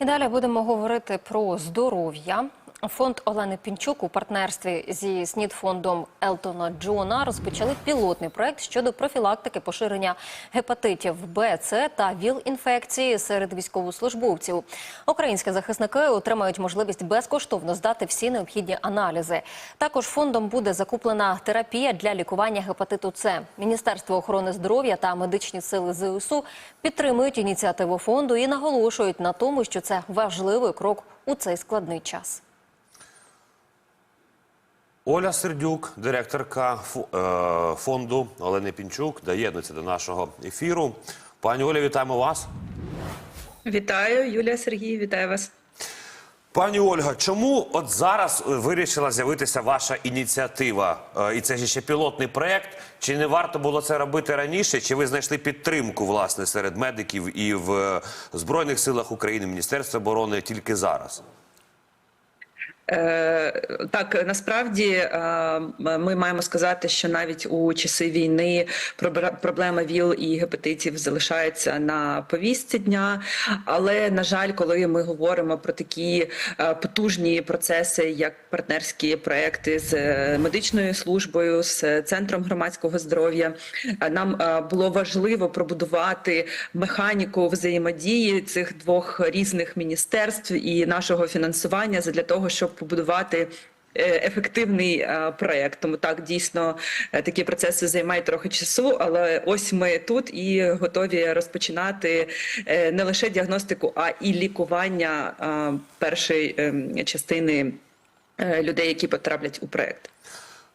І далі будемо говорити про здоров'я. Фонд Олени Пінчук у партнерстві зі СНІД-фондом Елтона Джона розпочали пілотний проект щодо профілактики поширення гепатитів Б, С та ВІЛ-інфекції серед військовослужбовців. Українські захисники отримають можливість безкоштовно здати всі необхідні аналізи. Також фондом буде закуплена терапія для лікування гепатиту С. Міністерство охорони здоров'я та медичні сили ЗСУ підтримують ініціативу фонду і наголошують на тому, що це важливий крок у цей складний час. Оля Сердюк, директорка е, фонду Олени Пінчук, доєднується до нашого ефіру. Пані Оля, вітаємо вас. Вітаю, Юлія Сергій, вітаю вас. Пані Ольга, чому от зараз е, вирішила з'явитися ваша ініціатива? Е, І це ж ще пілотний проєкт. Чи не варто було це робити раніше? Чи ви знайшли підтримку власне серед медиків і в Збройних силах України, Міністерства оборони тільки зараз? Е, так, насправді е, ми маємо сказати, що навіть у часи війни проблема ВІЛ і гепатитів залишається на повістці дня. Але на жаль, коли ми говоримо про такі е, потужні процеси, як партнерські проекти з медичною службою, з центром громадського здоров'я, нам було важливо пробудувати механіку взаємодії цих двох різних міністерств і нашого фінансування для того, щоб побудувати. е, Ефективний е, проект, тому так дійсно е, такі процеси займають трохи часу, але ось ми тут і готові розпочинати не лише діагностику, а і лікування першої частини людей, які потраплять у проект.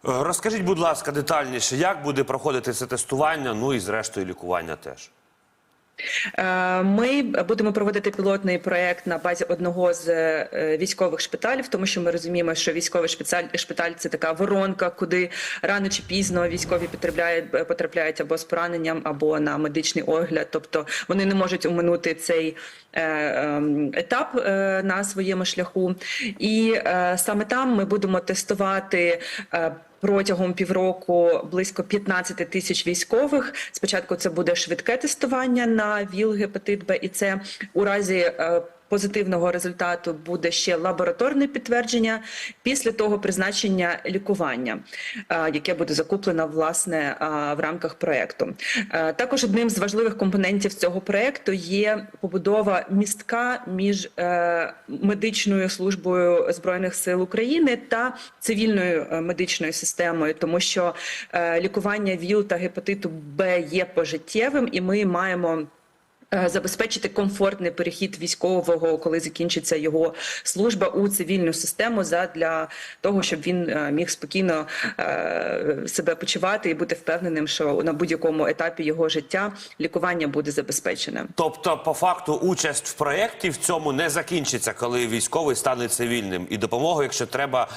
Розкажіть, будь ласка, детальніше, як буде проходити це тестування, ну і зрештою лікування теж. Е, Ми будемо проводити пілотний проект на базі одного з е, військових шпиталів, тому що ми розуміємо, що військовий шпиталь, шпиталь це така воронка, куди рано чи пізно військові потрапляють, потрапляють або з пораненням, або на медичний огляд. Тобто вони не можуть оминути цей е, ем, етап е, на своєму шляху. І е, саме там ми будемо тестувати. Протягом півроку близько 15 тисяч військових. Спочатку це буде швидке тестування на ВІЛ, гепатит Б і С. У разі е, позитивного результату буде ще лабораторне підтвердження. Після того призначення лікування, е, яке буде закуплено власне е, в рамках проекту. Е, Також одним з важливих компонентів цього проекту є побудова містка між медичною службою збройних сил України та цивільною медичною системою, тому що лікування ВІЛ та гепатиту Б є пожиттєвим, і ми маємо. Е, Забезпечити комфортний перехід військового, коли закінчиться його служба у цивільну систему, для того, щоб він е, міг спокійно е, себе почувати і бути впевненим, що на будь-якому етапі його життя лікування буде забезпечене. Тобто, по факту, участь в проєкті в цьому не закінчиться, коли військовий стане цивільним, і допомогу, якщо треба,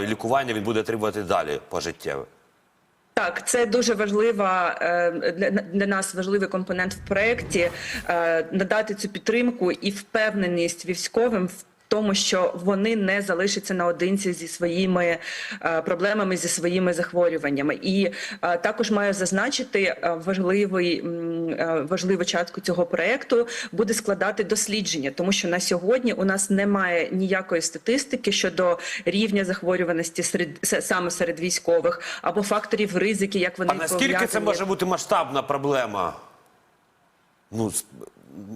лікування він буде отримувати далі пожиттєве. Так, це дуже важлива е, для, нас важливий компонент в проєкті е, надати цю підтримку і впевненість військовим в. Тому що вони не залишаться наодинці зі своїми е, проблемами, зі своїми захворюваннями, і е, також маю зазначити е, важливий важливу частку цього проекту буде складати дослідження, тому що на сьогодні у нас немає ніякої статистики щодо рівня захворюваності серед саме серед військових або факторів ризики, як вони А наскільки це може бути масштабна проблема? Ну,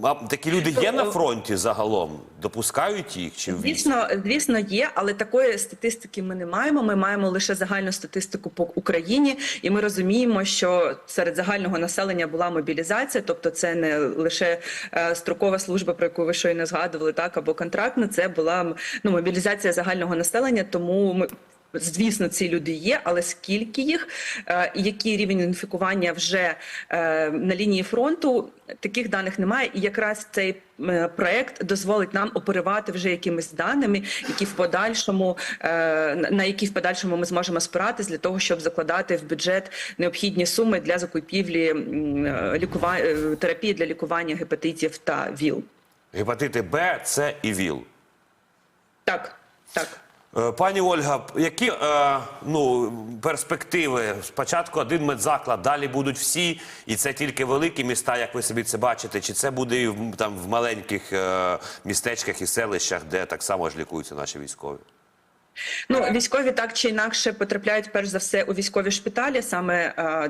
а такі люди є на фронті загалом? Допускають їх чи? Звісно, звісно, є, але такої статистики ми не маємо. Ми маємо лише загальну статистику по Україні, і ми розуміємо, що серед загального населення була мобілізація, тобто це не лише е, строкова служба, про яку ви щойно згадували, так або контрактна. Це була ну мобілізація загального населення. Тому ми. Звісно, ці люди є, але скільки їх, е, який рівень інфікування вже е, на лінії фронту, таких даних немає. І якраз цей е, проект дозволить нам оперувати вже якимись даними, які в подальшому на- які в подальшому ми зможемо спиратись для того, щоб закладати в бюджет необхідні суми для закупівлі лікува... терапії для лікування гепатитів та ВІЛ. Гепатити Б, С і ВІЛ. Так, так. Е, Пані Ольга, які е, ну, перспективи? Спочатку один медзаклад, далі будуть всі, і це тільки великі міста, як ви собі це бачите, чи це буде і в, там, в маленьких е, містечках і селищах, де так само ж лікуються наші військові? Ну, військові так чи інакше потрапляють перш за все у військові шпиталі. Саме а,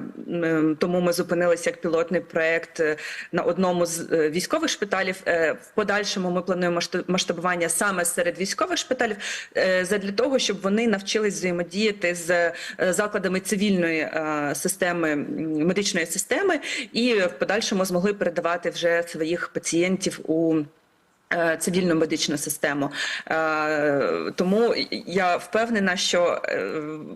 тому ми зупинилися як пілотний проект е, на одному з е, військових шпиталів. Е, В подальшому ми плануємо масштабування саме серед військових шпиталів, е, задля того, щоб вони навчились взаємодіяти з е, закладами цивільної е, системи медичної системи, і в подальшому змогли передавати вже своїх пацієнтів у е, цивільну медичну систему. Е, Тому я впевнена, що, е,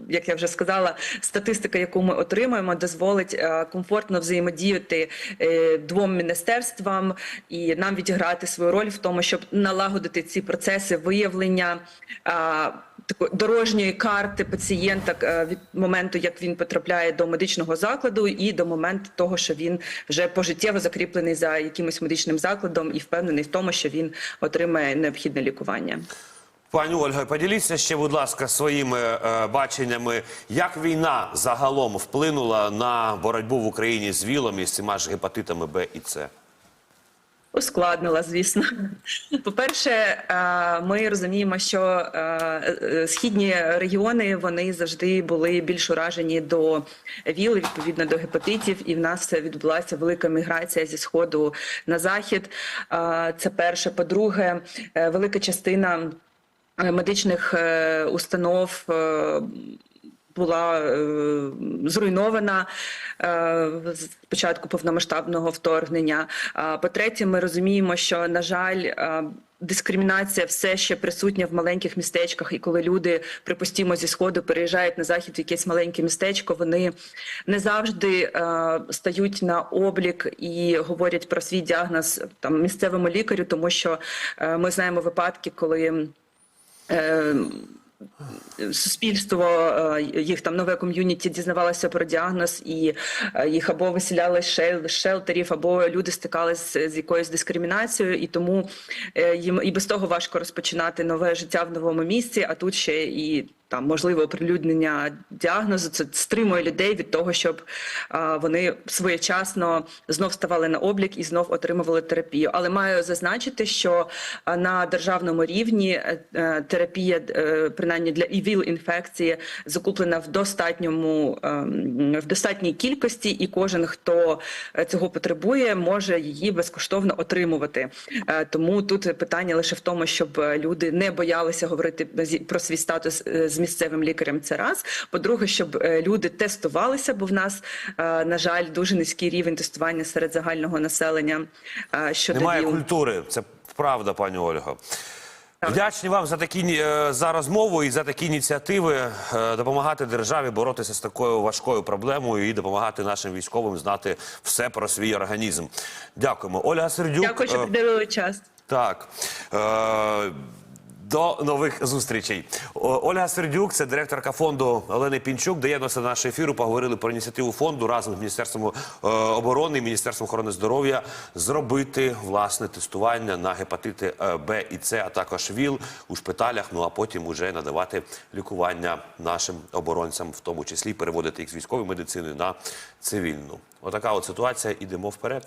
як я вже сказала, статистика, яку ми отримуємо, дозволить е, комфортно взаємодіяти е, двом міністерствам і нам відіграти свою роль в тому, щоб налагодити ці процеси виявлення е, такої дорожньої карти пацієнта е, від моменту, як він потрапляє до медичного закладу, і до моменту того, що він вже пожиттєво закріплений за якимось медичним закладом і впевнений в тому, що він отримає необхідне лікування. Пані Ольга, поділіться ще, будь ласка, своїми е, баченнями, як війна загалом вплинула на боротьбу в Україні з ВІЛом і з цими ж гепатитами Б і С? Ускладнила, звісно. По-перше, е, ми розуміємо, що е, е, східні регіони вони завжди були більш уражені до ВІЛ, відповідно до гепатитів, і в нас відбулася велика міграція зі сходу на захід. Це перше. По-друге, велика частина медичних установ. Е, була е, зруйнована е, з початку повномасштабного вторгнення. А по-третє, ми розуміємо, що на жаль. е, Дискримінація все ще присутня в маленьких містечках, і коли люди, припустімо, зі сходу переїжджають на захід в якесь маленьке містечко, вони не завжди е, стають на облік і говорять про свій діагноз там місцевому лікарю, тому що е, ми знаємо випадки, коли. Е, суспільство, е, їх там нове ком'юніті дізнавалося про діагноз, і е, їх або виселяли з шелтерів, або люди стикалися з якоюсь дискримінацією, і тому е, їм і без того важко розпочинати нове життя в новому місці. А тут ще і там можливе оприлюднення діагнозу. Це стримує людей від того, щоб а, вони своєчасно знов ставали на облік і знов отримували терапію. Але маю зазначити, що на державному рівні е, е, терапія, е, принаймні для ІВІЛ інфекції, закуплена в достатньому ем, в достатній кількості, і кожен, хто цього потребує, може її безкоштовно отримувати. Тому тут питання лише в тому, щоб люди не боялися говорити про свій статус е, з місцевим лікарем. Це раз. По-друге, щоб е, люди тестувалися, бо в нас, е, на жаль, дуже низький рівень тестування серед загального населення е, щодо Немає ВІЛ. культури, це правда, пані Ольго. Вдячні вам за такі за розмову і за такі ініціативи допомагати державі боротися з такою важкою проблемою і допомагати нашим військовим знати все про свій організм. Дякуємо. Ольга Сердюк. Дякую, що приділили час. Так. Е, до нових зустрічей. Ольга Сердюк, це директорка фонду Олени Пінчук, доєднався до нашого ефіру. Поговорили про ініціативу фонду разом з Міністерством е, оборони і Міністерством охорони здоров'я зробити власне тестування на гепатити е, Б і С, а також ВІЛ у шпиталях. Ну а потім уже надавати лікування нашим оборонцям, в тому числі переводити їх з військової медицини на цивільну. Отака от ситуація. Ідемо вперед.